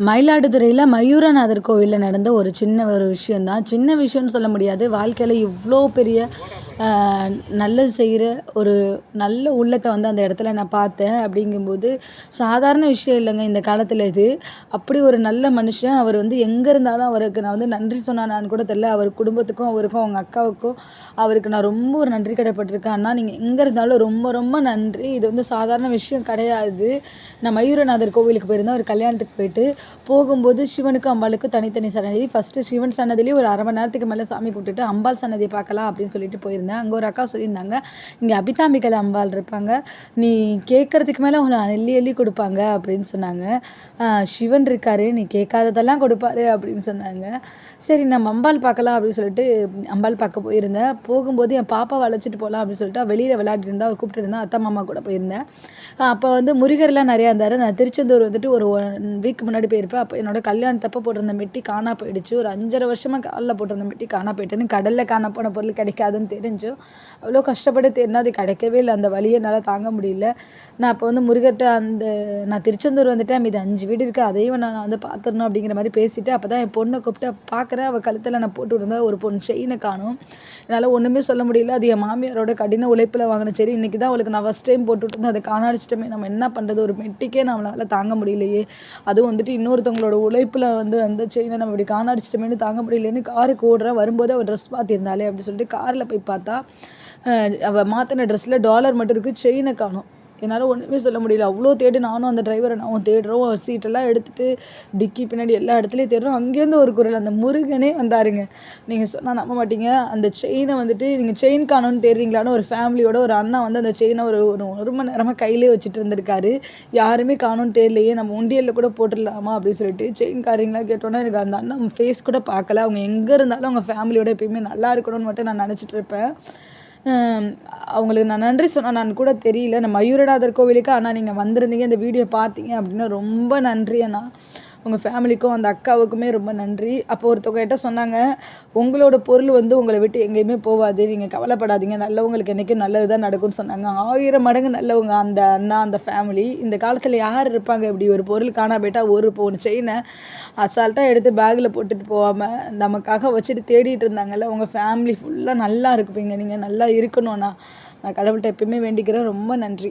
மயிலாடுதுறையில் மயூரநாதர் கோவிலில் நடந்த ஒரு சின்ன ஒரு விஷயந்தான் சின்ன விஷயம்னு சொல்ல முடியாது. வாழ்க்கையில் இவ்வளோ பெரிய நல்லது செய்கிற ஒரு நல்ல உள்ளத்தை வந்து அந்த இடத்துல நான் பார்த்தேன். அப்படிங்கும்போது சாதாரண விஷயம் இல்லைங்க இந்த காலத்தில் இது. அப்படி ஒரு நல்ல மனுஷன் அவர் வந்து எங்கே இருந்தாலும் அவருக்கு நான் வந்து நன்றி சொன்னானான்னு கூட தெரில அவர் குடும்பத்துக்கும் அவருக்கும் அவங்க அக்காவுக்கும் அவருக்கு நான் ரொம்ப ஒரு நன்றி கடைப்பட்டிருக்கேன். அண்ணா நீங்கள் எங்கே இருந்தாலும் ரொம்ப ரொம்ப நன்றி. இது வந்து சாதாரண விஷயம் கிடையாது. நான் மயூரநாதர் கோவிலுக்கு போயிருந்தேன். ஒரு கல்யாணத்துக்கு போயிட்டு போகும்போது சிவனுக்கும் அம்பாளுக்கும் தனித்தனி சன்னதி. ஃபஸ்ட்டு சிவன் சன்னதிலேயே ஒரு அரை மணி நேரத்துக்கு மேலே சாமி கூப்பிட்டுட்டு அம்பாள் சன்னதி பார்க்கலாம் அப்படின்னு சொல்லிட்டு போயிருந்தேன். அங்கே ஒரு அக்கா சொல்லியிருந்தாங்க இங்கே அபிதாம்பிகள் அம்பாள் இருப்பாங்க. நீ கேட்குறதுக்கு மேலே உங்களை அள்ளி அள்ளி கொடுப்பாங்க அப்படின்னு சொன்னாங்க. சிவன் இருக்காரு. நீ கேட்காததெல்லாம் கொடுப்பாரு அப்படின்னு சொன்னாங்க. சரி நம்ம அம்பாள் பார்க்கலாம் அப்படின்னு சொல்லிட்டு அம்பாள் பார்க்க போயிருந்தேன். போகும்போது என் பாப்பாவை அழைச்சிட்டு போகலாம் அப்படின்னு சொல்லிட்டு வெளியில் விளையாடிட்டு இருந்தா அவர் கூப்பிட்டு இருந்தா அத்தை மாமா கூட போயிருந்தேன். அப்போ வந்து முருகர்லாம் நிறையா இருந்தார். நான் திருச்செந்தூர் வந்துட்டு ஒரு ஒன் வீக் முன்னாடி போயிருப்பேன். அப்போ என்னோட கல்யாணத்தப்போ போட்டிருந்த மெட்டி காணா போயிடுச்சு. ஒரு அஞ்சரை வருஷமாக காலில் போட்டிருந்த மெட்டி காணா போயிட்டேன்னு கடலில் காண போன பொருள் கிடைக்காதுன்னு தெரிஞ்சும் அவ்வளோ கஷ்டப்பட்டு தேடினா அது கிடைக்கவே இல்லை. அந்த வழியை என்னால் தாங்க முடியல. நான் அப்போ வந்து முருகர்கிட்ட அந்த நான் திருச்செந்தூர் வந்துட்டேன். இது அஞ்சு வீடு இருக்குது அதையும் நான் வந்து பார்த்துடணும் அப்படிங்கிற மாதிரி பேசிட்டு அப்போ தான் என் பொண்ணை கூப்பிட்டு பார்க்குறேன். அவள் கழுத்தில் நான் போட்டு விடுந்த ஒரு பொண்ணு செயினை காணும். என்னால் ஒன்றுமே சொல்ல முடியல. அது என் மாமியாரோட கடின உழைப்பில் வாங்கின சரி இன்றைக்கி தான் அவளுக்கு நான் ஃபஸ்ட் டைம் போட்டு விட்டுருந்தேன் அதை காணாடிச்சிட்டோமே. நம்ம என்ன பண்ணுறது ஒரு மெட்டிக்கே நம்மளால் தாங்க முடியலையே. அதுவும் வந்துட்டு இன்னொருத்தவங்களோட உழைப்பில் வந்து அந்த செயினை நம்ம இப்படி காணாடிச்சிட்டோமேனு தாங்க முடியலன்னு காருக்கு ஓடுறேன் வரும்போது அவள் ட்ரெஸ் பார்த்திருந்தாலே அப்படின்னு சொல்லிட்டு காரில் போய் பார்த்தா அவள் மாற்றின ட்ரெஸ்ஸில் டாலர் மட்டும் இருக்குது செயினை காணும். என்னால் ஒன்றுமே சொல்ல முடியல. அவ்வளோ தேடி நானும் அந்த டிரைவரை நானும் தேடுறோம். சீட்டெல்லாம் எடுத்துட்டு டிக்கி பின்னாடி எல்லா இடத்துலையும் தேடுறோம். அங்கேருந்து ஒரு குரல் அந்த முருகனே வந்தாருங்க. நீங்கள் சொன்னால் நம்ப மாட்டீங்க. அந்த செயினை வந்துட்டு நீங்கள் செயின் காணும்னு தேடுறீங்களான்னு ஒரு ஃபேமிலியோட ஒரு அண்ணா வந்து அந்த செயினை ஒரு ஒரு ஒரு மணி நேரமாக கையிலே வச்சுட்டு இருந்திருக்காரு. யாருமே காணும்னு தெரியலையே நம்ம உண்டியலில் கூட போட்டுடலாமா அப்படின்னு சொல்லிட்டு செயின் காரிங்களா கேட்டோன்னா எனக்கு அந்த அண்ணன் ஃபேஸ் கூட பார்க்கல. அவங்க எங்கே இருந்தாலும் அவங்க ஃபேமிலியோட எப்பயுமே நல்லா இருக்கணும்னு மட்டும் நான் நினச்சிட்டு இருப்பேன். அவங்களுக்கு நான் நன்றி சொன்னேனான்னு கூட தெரியல. நான் மயூரநாதர் கோவிலுக்கு ஆனால் நீங்கள் வந்திருந்தீங்க இந்த வீடியோ பார்த்தீங்க அப்படின்னா ரொம்ப நன்றி அண்ணா. உங்கள் ஃபேமிலிக்கும் அந்த அக்காவுக்குமே ரொம்ப நன்றி. அப்போ ஒருத்தவங்க கிட்ட சொன்னாங்க உங்களோட பொருள் வந்து உங்களை விட்டு எங்கேயுமே போகாது. நீங்கள் கவலைப்படாதீங்க. நல்லவங்களுக்கு என்றைக்கும் நல்லது தான் நடக்கும்னு சொன்னாங்க. ஆயிரம் மடங்கு நல்லவங்க அந்த அண்ணா அந்த ஃபேமிலி இந்த காலத்தில் யார் இருப்பாங்க? இப்படி ஒரு பொருள் காணா போயிட்டால் ஒரு பவுன் செயினை அசால்ட்டாக எடுத்து பேக்கில் போட்டுட்டு போகாமல் நமக்காக வச்சுட்டு தேடிட்டு இருந்தாங்கல்ல உங்கள் ஃபேமிலி ஃபுல்லாக நல்லா இருப்பீங்க நீங்கள் நல்லா இருக்கணும்ண்ணா நான் கடவுள்கிட்ட எப்பயுமே வேண்டிக்கிறேன். ரொம்ப நன்றி.